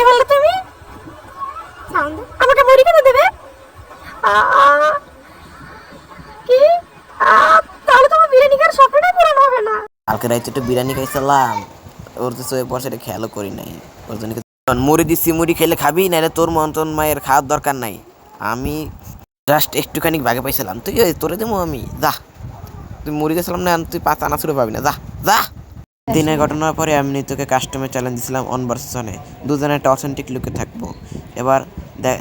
কি বললে তুমি? আমাকে মুড়ি কেন দেবে? কি? তাহলে তোমার বিরিয়ানি খাওয়ার স্বপ্নটাই পূরণ হবে না। কালকে রাইতে একটু বিরিয়ানি খাইছিলাম। ওর তো খেয়ালও করি নাই। ওর জন্য মুড়ি দিচ্ছি মুড়ি খেলে খাবি নাহলে তোর মতন মায়ের খাওয়ার দরকার নাই। আমি জাস্ট একটুখানি বাগে পাইছিলাম। তুই তোরে দেবো আমি। যা। তুই মুড়ি দিয়েছিলাম না তুই পাতা না ছুড়ে পাবি না। যা যা। দিনের ঘটনার পরে আমি তোকে কাস্টমে চ্যালেঞ্জ দিয়েছিলাম অন ভার্সনে দুজনে একটা অথেন্টিক লুকে থাকব। এবার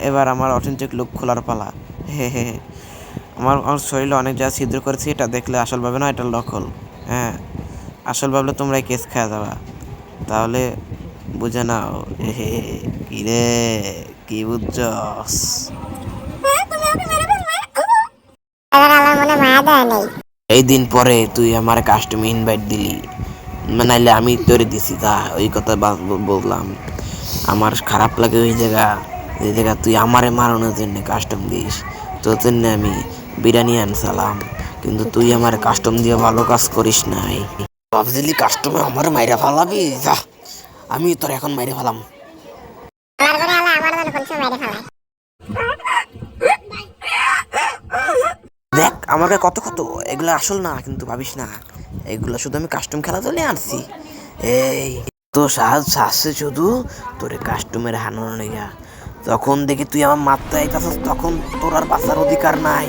এবার আমার অথেন্টিক লুক খোলার পালা। হে হে হে। আমার আমার শরীরে অনেক জায়গা ছিদ্র করেছি এটা দেখলে আসল ভাবে না এটা লক্ষল হ্যাঁ আসল ভাবলে তোমরা কেস খাওয়া যাবা। তাহলে বুঝে নাও। এ হে কি রে কি বুঝছস? এবার আমার মনে মায়া দেয় নেই। এই দিন পরে তুই আমার কাস্টমে ইনভাইট দিলি। নাইলে আমি তোরে দিছি তা ওই কথা বললাম। আমার খারাপ লাগে ওই জায়গা যে জায়গা তুই আমারে মারানোর জন্য কাস্টম দিস তোর জন্য আমি বিরিয়ানি আনসালাম। কিন্তু তুই আমার কাস্টম দিয়ে ভালো কাজ করিস নাই। ভাবছিলি কাস্টমে আমার মাইরা ফালাবি? যা আমি তোর এখন মাইরে ফালাম। দেখ আমার কাছে কত কত এগুলো আসল না কিন্তু ভাবিস না। এগুলো শুধু আমি কাস্টম খেলা তো আনছি। এই তো সাজ সাজছে শুধু তোরে কাস্টমের হানো নিয়া তখন দেখি তুই আমার মাত্রায় তখন তোর আর বাঁচার অধিকার নাই।